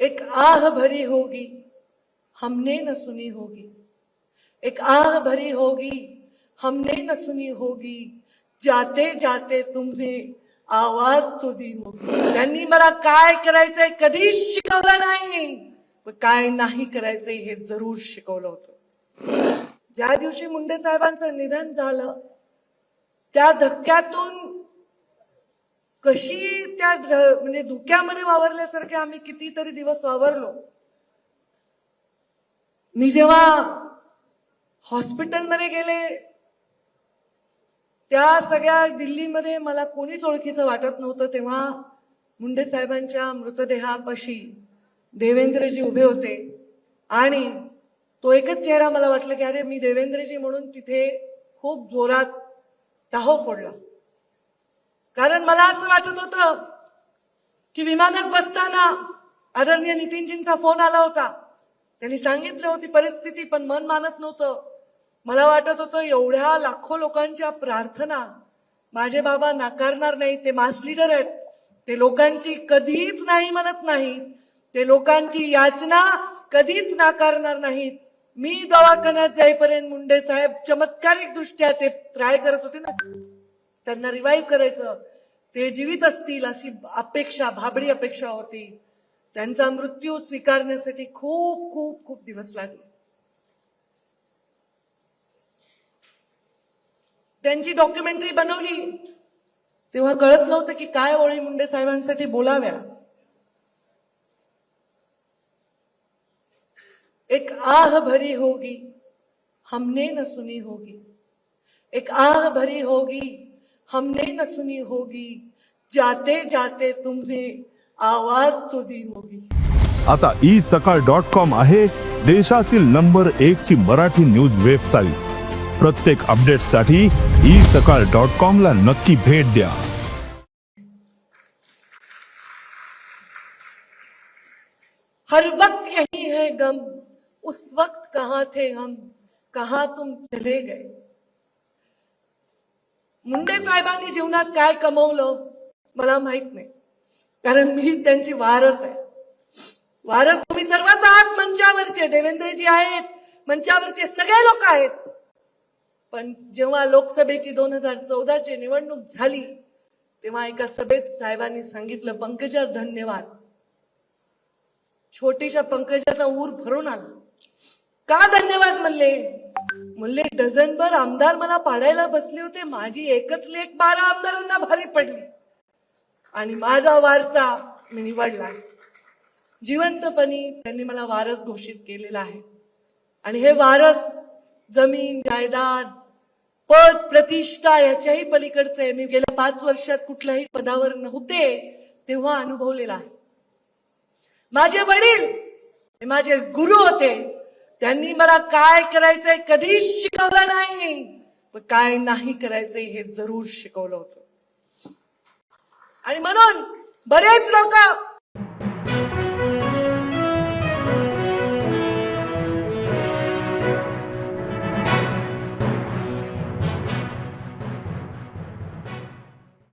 एक आह भरी होगी हमने न सुनी होगी। एक आह भरी होगी हमने न सुनी होगी। जाते जाते तुम्ही आवाज तो दी होगी। त्यांनी मला काय करायचंय कधीच शिकवलं नाही। पण काय नाही करायचंय हे जरूर शिकवलं होतं. ज्या दिवशी मुंडे साहेबांचं निधन झालं त्या धक्क्यातून कशी त्या म्हणजे धुक्यामध्ये वावरल्यासारखे आम्ही कितीतरी दिवस वावरलो. मी जेव्हा हॉस्पिटलमध्ये गेले त्या सगळ्या दिल्लीमध्ये मला कोणीच ओळखीचं वाटत नव्हतं. तेव्हा मुंडे साहेबांच्या मृतदेहापाशी देवेंद्रजी उभे होते. आणि तो एकच चेहरा मला वाटला की अरे मी देवेंद्रजी म्हणून तिथे खूप जोरात टाहो फोडला. कारण मला असं वाटत होतं की विमानात बसताना आदरणीय नितीनजींचा फोन आला होता. त्यांनी सांगितलं होती परिस्थिती पण मन मानत नव्हतं. मला वाटत होतं एवढ्या लाखो लोकांच्या प्रार्थना माझे बाबा नाकारणार नाही ते मास लीडर आहेत. ते लोकांची कधीच नाही म्हणत नाहीत ते लोकांची याचना कधीच नाकारणार नाहीत. मी दवाखान्यात जाईपर्यंत मुंडे साहेब चमत्कारिक दृष्ट्या ते ट्राय करत होते ना. त्यांना रिवाईव्ह करायचं. ते जीवित असतील अशी अपेक्षा भाबडी अपेक्षा होती. त्यांचा मृत्यू स्वीकारण्यासाठी खूप खूप खूप दिवस लागले. त्यांची डॉक्युमेंटरी बनवली. तेव्हा कळत नव्हतं की काय ओळी मुंडे साहेबांसाठी बोलाव्या. एक आह भरी होगी हमने न सुनी होगी. एक आह भरी होगी हमने न सुनी होगी. जाते जाते तुम्हें आवाज तो दी होगी आता ई सकाळ डॉट कॉम आहे देशातील नंबर एक ची मराठी न्यूज वेबसाईट. प्रत्येक अपडेटसाठी ई सकाळ डॉट कॉम ला नक्की भेट द्या. हर वक्त यही है गम उस वक्त कहाँ थे हम कहा तुम चले गए? मुंडे साहेबांनी जीवनात काय कमवलं? मला माहीत नाही. कारण मी त्यांची वारस आहे. वारस तुम्ही सर्वच आहात मंचावरचे. देवेंद्रजी आहेत मंचावरचे सगळे लोक आहेत. पण जेव्हा लोकसभेची दोन हजार चौदाची निवडणूक झाली तेव्हा एका सभेत साहेबांनी सांगितलं पंकजा धन्यवाद. छोटीशा पंकजाचा ऊर भरून आला. का धन्यवाद म्हणले? म्हणले डझनभर आमदार मला पाडायला बसले होते माझी एकच लेख बारा आमदारांना भारी पडली. आणि माझा वारसा मी निवडला जिवंतपणी त्यांनी मला वारस घोषित केलेला आहे. आणि हे वारस जमीन जायदाद पद प्रतिष्ठा याच्याही पलीकडचं आहे मी गेल्या पाच वर्षात कुठल्याही पदावर नव्हते तेव्हा अनुभवलेला आहे. माझे वडील हे माझे गुरु होते. त्यांनी मला काय करायचंय कधीच शिकवलं नाही. पण काय नाही करायचंय हे जरूर शिकवलं होतं. आणि म्हणून बरेच लोक